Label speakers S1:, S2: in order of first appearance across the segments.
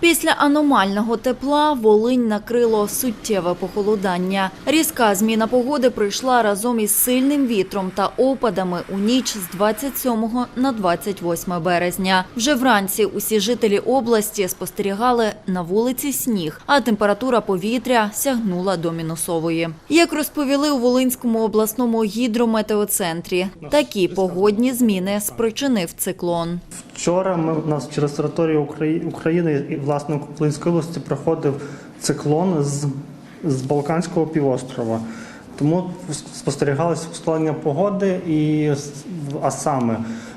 S1: Після аномального тепла Волинь накрило суттєве похолодання. Різка зміна погоди прийшла разом із сильним вітром та опадами у ніч з 27 на 28 березня. Вже вранці усі жителі області спостерігали на вулиці сніг, а температура повітря сягнула до мінусової. Як розповіли у Волинському обласному гідрометеоцентрі, такі погодні зміни спричинив циклон.
S2: Вчора ми у нас через територію України і власне Української області проходив циклон з, з Балканського півострова. Тому спостерігалося ускладнення погоди, і а саме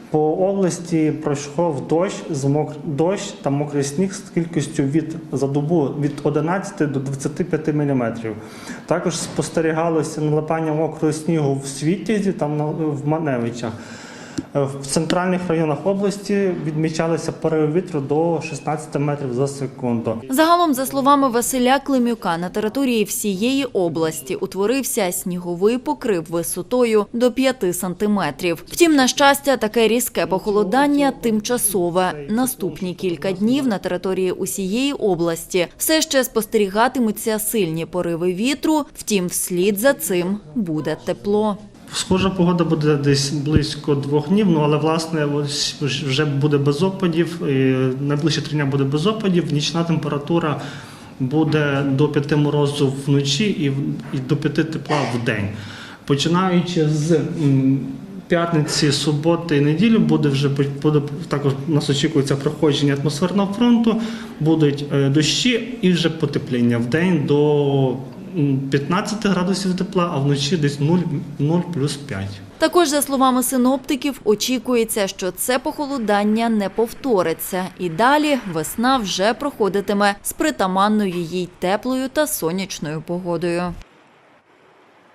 S2: по області пройшов дощ з мок... дощ та мокрий сніг з кількістю від за добу від 11 до 25 мм. Також спостерігалося налипання мокрого снігу в Світязі та на- в Маневичах. В центральних районах області відмічалися пориви вітру до 16 метрів за секунду.
S1: Загалом, за словами Василя Климюка, на території всієї області утворився сніговий покрив висотою до 5 сантиметрів. Втім, на щастя, таке різке похолодання тимчасове. Наступні кілька днів на території усієї області все ще спостерігатимуться сильні пориви вітру. Втім, вслід за цим буде тепло.
S2: Схожа погода буде десь близько двох днів, ну але власне ось вже буде без опадів. і Найближчі три дня буде без опадів. Нічна температура буде до 5 морозу вночі і, і до 5 тепла в день. Починаючи з п'ятниці, суботи і неділі буде вже буде також нас очікується проходження атмосферного фронту, будуть е, дощі і вже потепління в день до 15 градусів тепла, а вночі десь 0, 0 плюс 5.
S1: Також, за словами синоптиків, очікується, що це похолодання не повториться, і далі весна вже проходитиме з притаманною їй теплою та сонячною погодою.